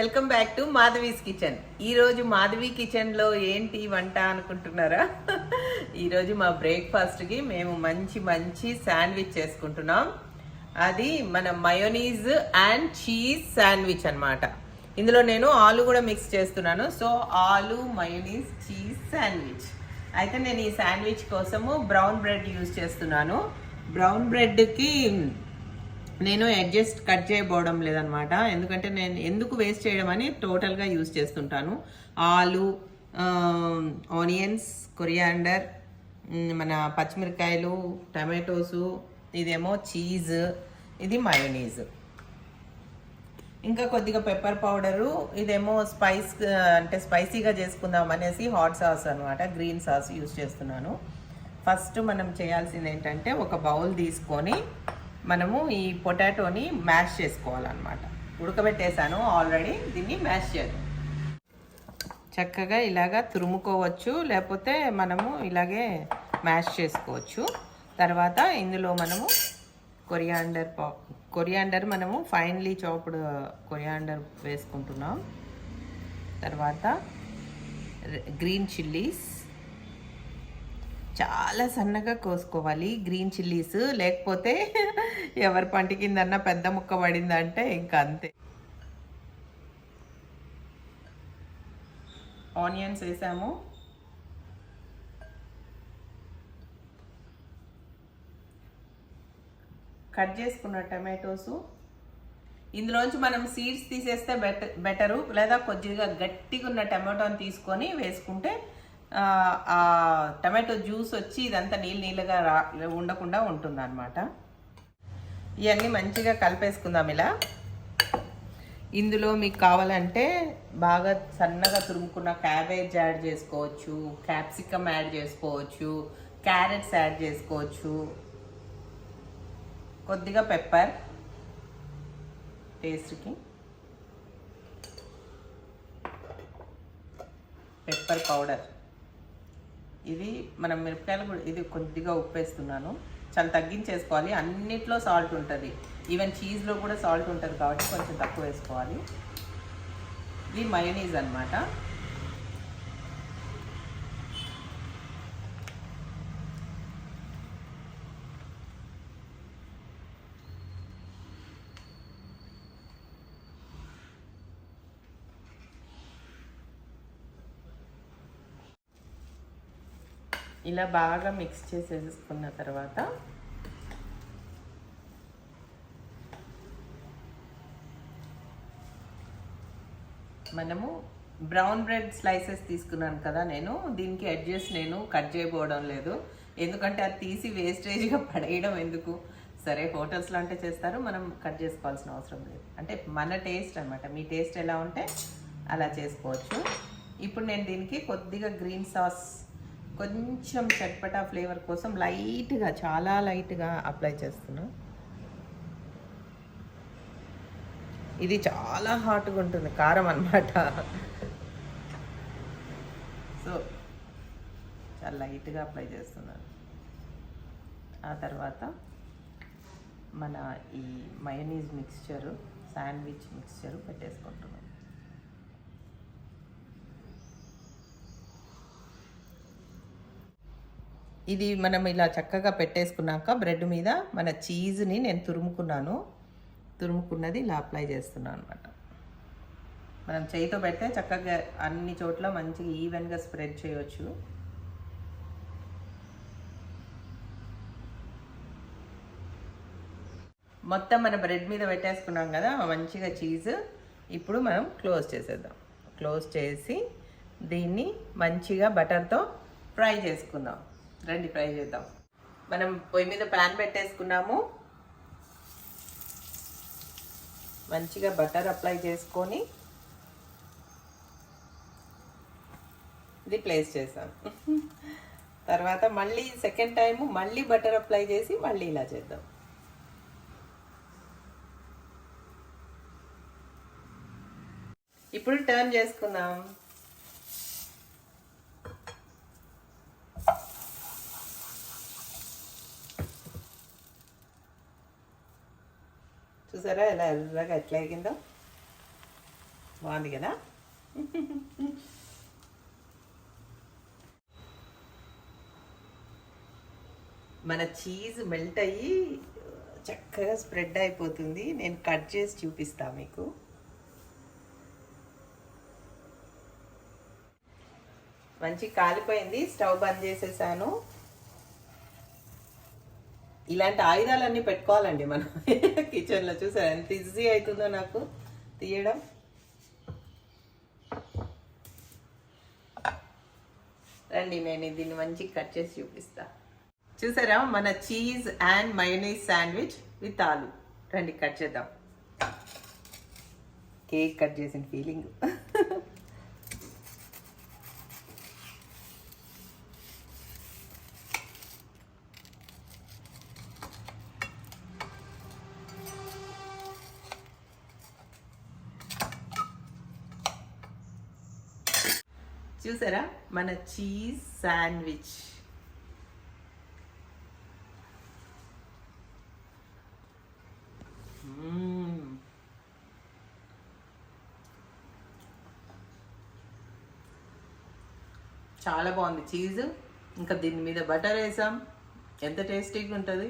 Welcome back to Madhavi's kitchen. ఈరోజు మాధవి కిచెన్లో ఏంటి వంట అనుకుంటున్నారా? ఈరోజు మా బ్రేక్ఫాస్ట్కి మేము మంచి మంచి శాండ్విచ్ చేసుకుంటున్నాం. అది మన మయోనీస్ అండ్ చీజ్ శాండ్విచ్ అనమాట ఇందులో నేను ఆలు కూడా మిక్స్ చేస్తున్నాను. సో ఆలు మయోనీస్ చీజ్ శాండ్విచ్ అయితే నేను ఈ శాండ్విచ్ కోసము బ్రౌన్ బ్రెడ్ యూజ్ చేస్తున్నాను. బ్రౌన్ బ్రెడ్కి నేను అడ్జస్ట్ కట్ చేయబోవడం లేదనమాట. ఎందుకంటే నేను ఎందుకు వేస్ట్ చేయడం అని టోటల్గా యూజ్ చేస్తుంటాను. ఆలు ఆనియన్స్ కొరియాండర్ మన పచ్చిమిరకాయలు టమాటోసు ఇదేమో చీజ్ ఇది మయోనీజ్ ఇంకా కొద్దిగా పెప్పర్ పౌడరు ఇదేమో స్పైస్ అంటే స్పైసీగా చేసుకుందాం అనేసి హాట్ సాస్ అనమాట గ్రీన్ సాస్ యూజ్ చేస్తున్నాను. ఫస్ట్ మనం చేయాల్సింది ఏంటంటే ఒక బౌల్ తీసుకొని మనము ఈ పొటాటోని మ్యాష్ చేసుకోవాలన్నమాట. ఉడకబెట్టేశాను ఆల్రెడీ దీన్ని మ్యాష్ చేద్దాం. చక్కగా ఇలాగా తురుముకోవచ్చు లేకపోతే మనము ఇలాగే మ్యాష్ చేసుకోవచ్చు. తర్వాత ఇందులో మనము కొరియాండర్ పా కొరియాండర్ మనము ఫైన్లీ చాప్డ్ కొరియాండర్ వేసుకుంటున్నాం. తర్వాత గ్రీన్ చిల్లీస్. చాలా సన్నగా కోసుకోవాలి. గ్రీన్ చిల్లీస్ లేకపోతే ఎవరి పంట కిందన్నా పెద్ద ముక్క పడిందంటే ఇంకా అంతే. ఆనియన్స్ వేసాము. కట్ చేసుకున్న టమాటోసు. ఇందులోంచి మనం సీడ్స్ తీసేస్తే బెటర్ బెటరు లేదా కొద్దిగా గట్టిగా ఉన్న టమాటోని తీసుకొని వేసుకుంటే ఆ, టమాటో జ్యూస్ వచ్చి ఇదంతా నీళ్ళు నీళ్ళగా రా ఉండకుండా ఉంటుంది అనమాట ఇవన్నీ మంచిగా కలిపేసుకుందాం ఇలా. ఇందులో మీకు కావాలంటే బాగా సన్నగా తురుముకున్న క్యాబేజ్ యాడ్ చేసుకోవచ్చు క్యాప్సికమ్ యాడ్ చేసుకోవచ్చు క్యారెట్స్ యాడ్ చేసుకోవచ్చు. కొద్దిగా పెప్పర్ టేస్ట్కి పెప్పర్ పౌడర్. ఇది మనం మిరపకాయలు కూడా ఇది కొద్దిగా ఉప్పు వేస్తున్నాను చాలా తగ్గించేసుకోవాలి. అన్నిట్లో సాల్ట్ ఉంటుంది. ఈవెన్ చీజ్లో కూడా సాల్ట్ ఉంటుంది కాబట్టి కొంచెం తక్కువ వేసుకోవాలి. ఇది మయోనీస్ అన్నమాట. ఇలా బాగా మిక్స్ చేసేసుకున్న తర్వాత మనము బ్రౌన్ బ్రెడ్ స్లైసెస్ తీసుకున్నాను కదా నేను. దీనికి అడ్జస్ట్ నేను కట్ చేయబోవడం లేదు. ఎందుకంటే అది తీసి వేస్టేజ్గా పడేయడం ఎందుకు? సరే హోటల్స్లో అంటే చేస్తారు మనం కట్ చేసుకోవాల్సిన అవసరం లేదు. అంటే మన టేస్ట్ అనమాట మీ టేస్ట్ ఎలా ఉంటే అలా చేసుకోవచ్చు. ఇప్పుడు నేను దీనికి కొద్దిగా గ్రీన్ సాస్ కొంచెం చట్పటా ఫ్లేవర్ కోసం లైట్గా చాలా లైట్గా అప్లై చేస్తున్నా. ఇది చాలా హాట్గా ఉంటుంది కారం అన్నమాట. సో చాలా లైట్గా అప్లై చేస్తున్నాను ఆ తర్వాత మన ఈ మయోనీస్ మిక్స్చరు శాండ్విచ్ మిక్స్చరు పెట్టేసుకుంటున్నాం. ఇది మనం ఇలా చక్కగా పెట్టేసుకున్నాక బ్రెడ్ మీద మన చీజ్ని నేను తురుముకున్నాను. తురుముకున్నది ఇలా అప్లై చేస్తున్నాను అనమాట మనం చేయితో పెడితే చక్కగా అన్ని చోట్ల మంచిగా ఈవెన్గా స్ప్రెడ్ చేయవచ్చు మొత్తం మన బ్రెడ్ మీద పెట్టేసుకున్నాం కదా మంచిగా చీజ్ ఇప్పుడు మనం క్లోజ్ చేసేద్దాం. క్లోజ్ చేసి దీన్ని మంచిగా బటర్తో ఫ్రై చేసుకుందాం. రండి ఫ్రై చేద్దాం. మనం పొయ్యి మీద ప్యాన్ పెట్టేసుకున్నాము. మంచిగా బటర్ అప్లై చేసుకొని ఇది ప్లేస్ చేసాం. తర్వాత మళ్ళీ సెకండ్ టైము మళ్ళీ బటర్ అప్లై చేసి మళ్ళీ ఇలా చేద్దాం. ఇప్పుడు టర్న్ చేసుకుందాం. చూసారా? ఎలా ఎర్రగా ఎట్లా ఎగిందో బాగుంది కదా? మన చీజ్ మెల్ట్ అయ్యి చక్కగా స్ప్రెడ్ అయిపోతుంది. నేను కట్ చేసి చూపిస్తా మీకు. మంచి కాలిపోయింది. స్టవ్ బంద్ చేసేసాను. ఇలాంటి ఆయుధాలన్నీ పెట్టుకోవాలండి మనం. కిచెన్లో చూసారు? ఎంత ఈజీ అవుతుందో నాకు తీయడం. రండి నేను దీన్ని మంచి కట్ చేసి చూపిస్తా. చూసారా? మన cheese and mayonnaise sandwich with aloo. రండి కట్ చేద్దాం. కేక్ కట్ చేసిన ఫీలింగ్ చూసారా? మన చీజ్ శాండ్విచ్. చాలా బాగుంది చీజ్. ఇంకా దీని మీద బటర్ వేసాం. ఎంత టేస్టీగా ఉంటుంది?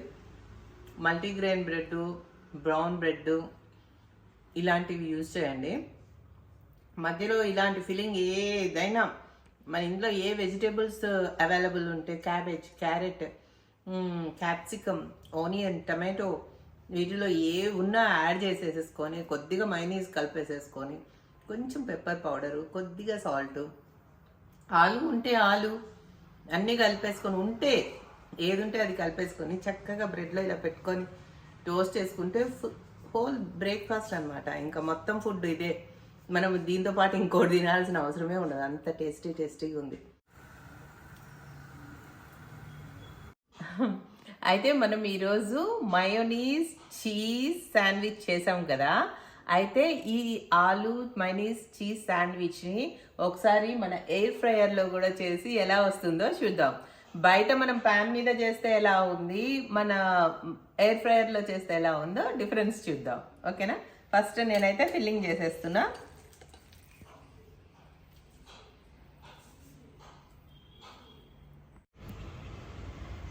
మల్టీగ్రెయిన్ బ్రెడ్ బ్రౌన్ బ్రెడ్ ఇలాంటివి యూజ్ చేయండి. మధ్యలో ఇలాంటి ఫిల్లింగ్ ఏదైనా మన ఇంట్లో ఏ వెజిటేబుల్స్ అవైలబుల్ ఉంటే cabbage carrot capsicum onion tomato వీటిలో ఏ ఉన్నా యాడ్ చేసేసేసుకొని కొద్దిగా మైనీస్ కలిపేసేసుకొని కొంచెం పెప్పర్ పౌడరు కొద్దిగా సాల్ట్ ఆలు ఉంటే ఆలు అన్నీ కలిపేసుకొని ఉంటే ఏది ఉంటే అది కలిపేసుకొని చక్కగా బ్రెడ్లో ఇలా పెట్టుకొని టోస్ట్ చేసుకుంటే హోల్ బ్రేక్ఫాస్ట్ అనమాట ఇంకా మొత్తం ఫుడ్ ఇదే. మనం దీంతో పాటు ఇంకోటి తినాల్సిన అవసరమే ఉండదు. అంత టేస్టీ టేస్టీగా ఉంది. అయితే మనం ఈరోజు మయోనీస్ చీజ్ శాండ్విచ్ చేసాం కదా. అయితే ఈ ఆలు మైనీస్ చీజ్ శాండ్విచ్ని ఒకసారి మన ఎయిర్ ఫ్రైయర్లో కూడా చేసి ఎలా వస్తుందో చూద్దాం. బయట మనం ప్యాన్ మీద చేస్తే ఎలా ఉంది? మన ఎయిర్ ఫ్రయర్లో చేస్తే ఎలా ఉందో డిఫరెన్స్ చూద్దాం. ఓకేనా ఫస్ట్ నేనైతే ఫిల్లింగ్ చేసేస్తున్నా.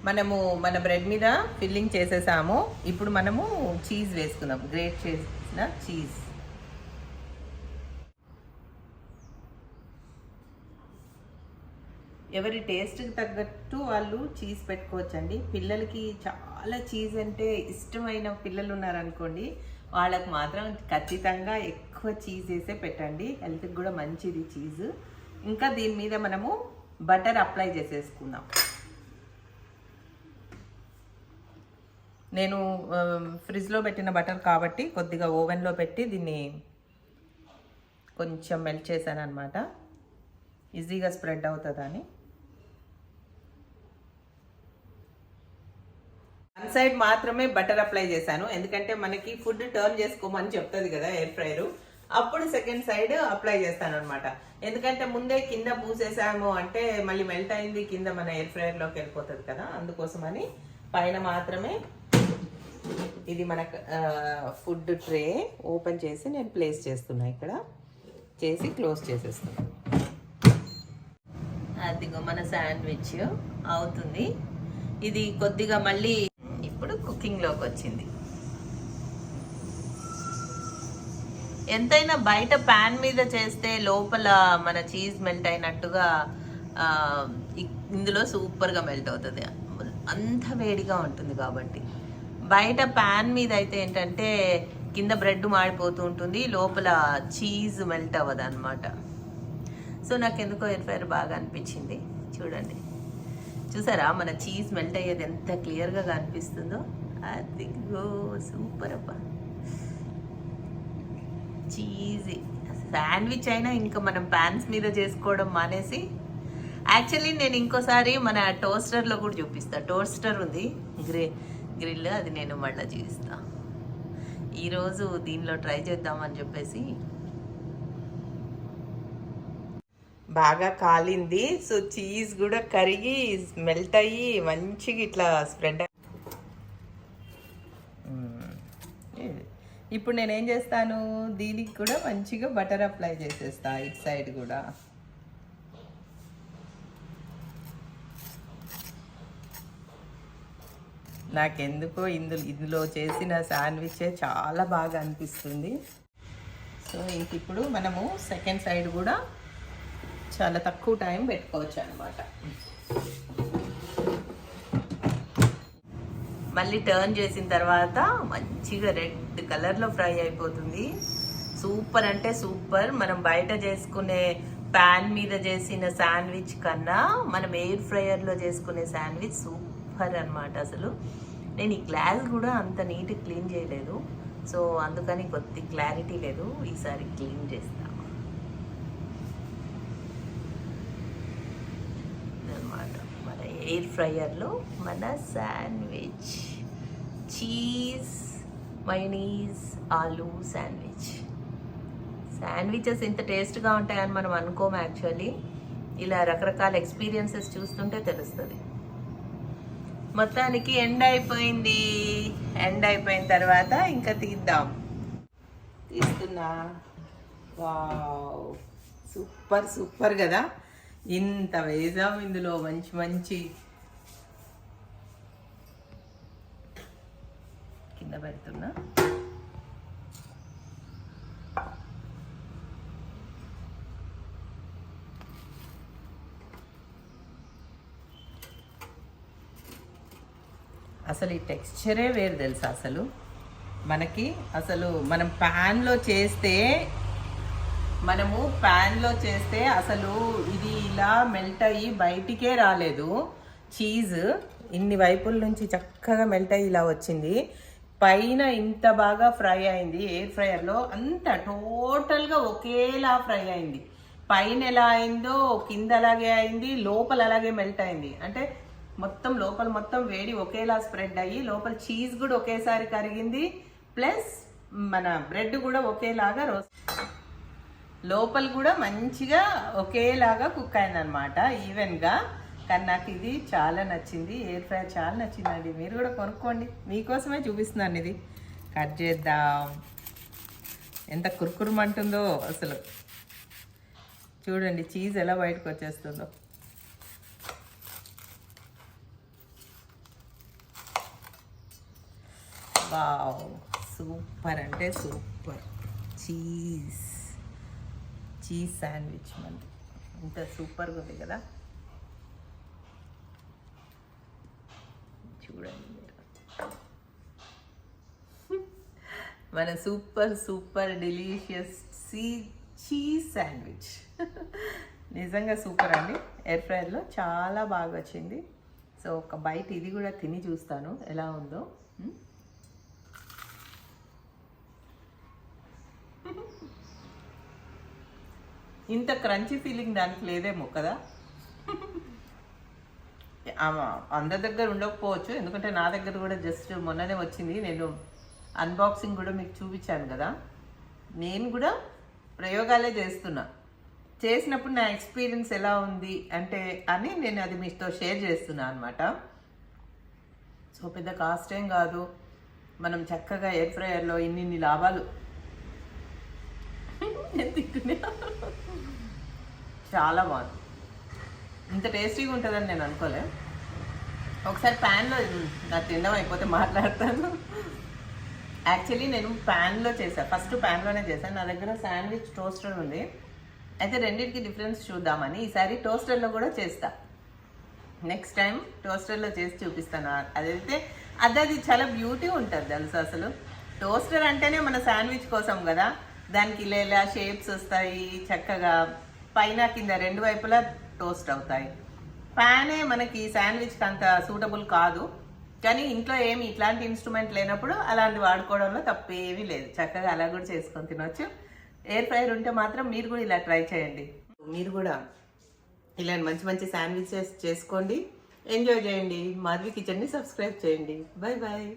మనము మన బ్రెడ్ మీద ఫిల్లింగ్ చేసేసాము. ఇప్పుడు మనము చీజ్ వేసుకుందాం. గ్రేట్ చేసిన చీజ్. ఎవరి టేస్ట్కి తగ్గట్టు వాళ్ళు చీజ్ పెట్టుకోవచ్చండి. పిల్లలకి చాలా చీజ్ అంటే ఇష్టమైన పిల్లలు ఉన్నారనుకోండి వాళ్ళకి మాత్రం ఖచ్చితంగా ఎక్కువ చీజ్ వేసే పెట్టండి. హెల్త్కి కూడా మంచిది చీజ్. ఇంకా దీని మీద మనము బటర్ అప్లై చేసేసుకుందాం. నేను ఫ్రిడ్జ్లో పెట్టిన బటర్ కాబట్టి కొద్దిగా ఓవెన్లో పెట్టి దీన్ని కొంచెం మెల్ట్ చేశాను అనమాట ఈజీగా స్ప్రెడ్ అవుతుందని. వన్ సైడ్ మాత్రమే బటర్ అప్లై చేశాను. ఎందుకంటే మనకి ఫుడ్ టర్న్ చేసుకోమని చెప్తుంది కదా ఎయిర్ ఫ్రైరు అప్పుడు సెకండ్ సైడ్ అప్లై చేస్తాను అనమాట ఎందుకంటే ముందే కింద పూసేసాము అంటే మళ్ళీ మెల్ట్ అయింది కింద మన ఎయిర్ ఫ్రైయర్లోకి వెళ్ళిపోతుంది కదా అందుకోసమని పైన మాత్రమే ఇది మన ఫుడ్ ట్రే ఓపెన్ చేసి నేను ప్లేస్ చేస్తున్నా ఇక్కడ. చేసి క్లోజ్ చేసేస్తున్నా. అదిగో మన శాండ్విచ్ అవుతుంది. ఇది కొద్దిగా మళ్ళీ ఇప్పుడు కుకింగ్లోకి వచ్చింది. ఎంతైనా బయట ప్యాన్ మీద చేస్తే లోపల మన చీజ్ మెల్ట్ అయినట్టుగా ఇందులో సూపర్గా మెల్ట్ అవుతుంది. అంత వేడిగా ఉంటుంది కాబట్టి. బయట ప్యాన్ మీద అయితే ఏంటంటే కింద బ్రెడ్ మాడిపోతూ ఉంటుంది లోపల చీజ్ మెల్ట్ అవ్వదు అనమాట సో నాకు ఎందుకో ఎయిర్ ఫ్రైర్ బాగా అనిపించింది. చూడండి. చూసారా? మన చీజ్ మెల్ట్ అయ్యేది ఎంత క్లియర్గా కనిపిస్తుందో? అది సూపర్ అబ్బా. చీజీ శాండ్విచ్ అయినా ఇంకా మనం ప్యాన్స్ మీద చేసుకోవడం మానేసి యాక్చువల్లీ నేను ఇంకోసారి మన టోస్టర్లో కూడా చూపిస్తాను టోస్టర్ ఉంది. గ్రే గ్రిల్ అది నేను మళ్ళీ చూపిస్తా ఈరోజు దీనిలో ట్రై చేద్దామని చెప్పేసి. బాగా కాలింది సో చీజ్ కూడా కరిగి మెల్ట్ అయ్యి మంచిగా ఇట్లా స్ప్రెడ్ ఇప్పుడు నేను ఏం చేస్తాను దీనికి కూడా మంచిగా బటర్ అప్లై చేసేస్తా ఇటు సైడ్ కూడా. నాకెందుకో ఇందులో ఇందులో చేసిన శాండ్విచే చాలా బాగా అనిపిస్తుంది. సో ఇంక ఇప్పుడు మనము సెకండ్ సైడ్ కూడా చాలా తక్కువ టైం పెట్టుకోవచ్చు అనమాట మళ్ళీ టర్న్ చేసిన తర్వాత మంచిగా రెడ్ కలర్లో ఫ్రై అయిపోతుంది. సూపర్ అంటే సూపర్. మనం బయట చేసుకునే ప్యాన్ మీద చేసిన శాండ్విచ్ కన్నా మనం ఎయిర్ ఫ్రైయర్లో చేసుకునే శాండ్విచ్ సూపర్. అన్నమాట అసలు. నేను ఈ గ్లాస్ కూడా అంత నీట్ క్లీన్ చేయలేదు. సో అందుకని కొద్ది క్లారిటీ లేదు. ఈసారి క్లీన్ చేస్తా. అన్నమాట మన ఎయిర్ ఫ్రైయర్లో మన sandwich. Cheese mayonnaise aloo sandwich. Sandwiches ఇంత టేస్ట్గా ఉంటాయని మనం అనుకోము యాక్చువల్లీ. ఇలా రకరకాల ఎక్స్పీరియన్సెస్ చూస్తుంటే తెలుస్తుంది. మొత్తానికి ఎండ్ అయిపోయింది. ఎండ్ అయిపోయిన తర్వాత ఇంకా తీద్దాం. తీస్తున్నా. వావ్. సూపర్ సూపర్ కదా. ఇంత వేసాం ఇందులో మంచి మంచి. కింద పెడుతున్నా. అసలు ఈ టెక్స్చరే వేరు తెలుసా అసలు? మనకి అసలు మనం ప్యాన్లో చేస్తే మనము ప్యాన్లో చేస్తే అసలు ఇది ఇలా మెల్ట్ అయ్యి బయటికే రాలేదు. చీజ్ ఇన్ని వైపుల నుంచి చక్కగా మెల్ట్ అయ్యి ఇలా వచ్చింది. పైన ఇంత బాగా ఫ్రై అయింది ఎయిర్ ఫ్రైయర్లో అంత టోటల్గా ఒకేలా ఫ్రై అయింది. పైన ఎలా అయిందో కింద అలాగే అయింది లోపల అలాగే మెల్ట్ అయింది. అంటే మొత్తం లోపల మొత్తం వేడి ఒకేలా స్ప్రెడ్ అయ్యి లోపల చీజ్ కూడా ఒకేసారి కరిగింది. ప్లస్ మన బ్రెడ్ కూడా ఒకేలాగా రోస్ట్ లోపల కూడా మంచిగా ఒకేలాగా కుక్ అయిందనమాట ఈవెన్గా. కానీ నాకు ఇది చాలా నచ్చింది ఎయిర్ ఫ్రై చాలా నచ్చిందండి. మీరు కూడా కొనుక్కోండి మీకోసమే చూపిస్తున్నాను ఇది. కట్ చేద్దాం. ఎంత కురుకురుమంటుందో అసలు. చూడండి చీజ్ ఎలా బయటకు వచ్చేస్తుందో. వావ్ సూపర్ అంటే సూపర్. చీజ్. చీజ్ శాండ్విచ్ మంది. ఇంత సూపర్గా ఉంది కదా? చూడండి మన super super delicious see cheese sandwich. నిజంగా సూపర్ అండి. ఎయిర్ ఫ్రైర్లో చాలా బాగా వచ్చింది. సో ఒక బైట్ ఇది కూడా తిని చూస్తాను. ఎలా ఉందో. ఇంత క్రంచీ ఫీలింగ్ దానికి లేదేమో కదా? అందరి దగ్గర ఉండకపోవచ్చు. ఎందుకంటే నా దగ్గర కూడా జస్ట్ మొన్ననే వచ్చింది. నేను అన్బాక్సింగ్ కూడా మీకు చూపించాను కదా. నేను కూడా ప్రయోగాలే చేస్తున్నా. చేసినప్పుడు నా ఎక్స్పీరియన్స్ ఎలా ఉంది అంటే అని నేను అది మీతో షేర్ చేస్తున్నా అనమాట సో పెద్ద కాస్ట్ ఏం కాదు. మనం చక్కగా ఎయిర్ ఫ్రైయర్లో ఇన్ని ఇన్ని లాభాలు. నేను తింటున్నా. చాలా బాగుంది. ఇంత టేస్టీగా ఉంటుందని నేను అనుకోలే. ఒకసారి ప్యాన్లో నాకు తినడం అయిపోతే మాట్లాడతాను. యాక్చువల్లీ నేను ప్యాన్లో చేశాను ఫస్ట్ ప్యాన్లోనే చేశాను నా దగ్గర శాండ్విచ్ టోస్టర్ ఉంది. అయితే రెండింటికి డిఫరెన్స్ చూద్దామని ఈసారి టోస్టర్లో కూడా చేస్తా. నెక్స్ట్ టైం టోస్టర్లో చేసి చూపిస్తాను. అదైతే అది అది చాలా బ్యూటీ ఉంటుంది తెలుసు అసలు. టోస్టర్ అంటేనే మన శాండ్విచ్ కోసం కదా. దానికి ఇలా ఇలా షేప్స్ వస్తాయి చక్కగా పైన కింద రెండు వైపులా టోస్ట్ అవుతాయి. ప్యానే మనకి శాండ్విచ్కి అంత సూటబుల్ కాదు. కానీ ఇంట్లో ఏమి ఇట్లాంటి ఇన్స్ట్రుమెంట్ లేనప్పుడు అలాంటి వాడుకోవడంలో తప్పేమీ లేదు. చక్కగా అలా కూడా చేసుకొని తినొచ్చు. ఎయిర్ ఫ్రైర్ ఉంటే మాత్రం మీరు కూడా ఇలా ట్రై చేయండి. మీరు కూడా ఇలాంటి మంచి మంచి శాండ్విచెస్ చేసుకోండి. ఎంజాయ్ చేయండి. మాధవి కిచెన్ని సబ్స్క్రైబ్ చేయండి. Bye bye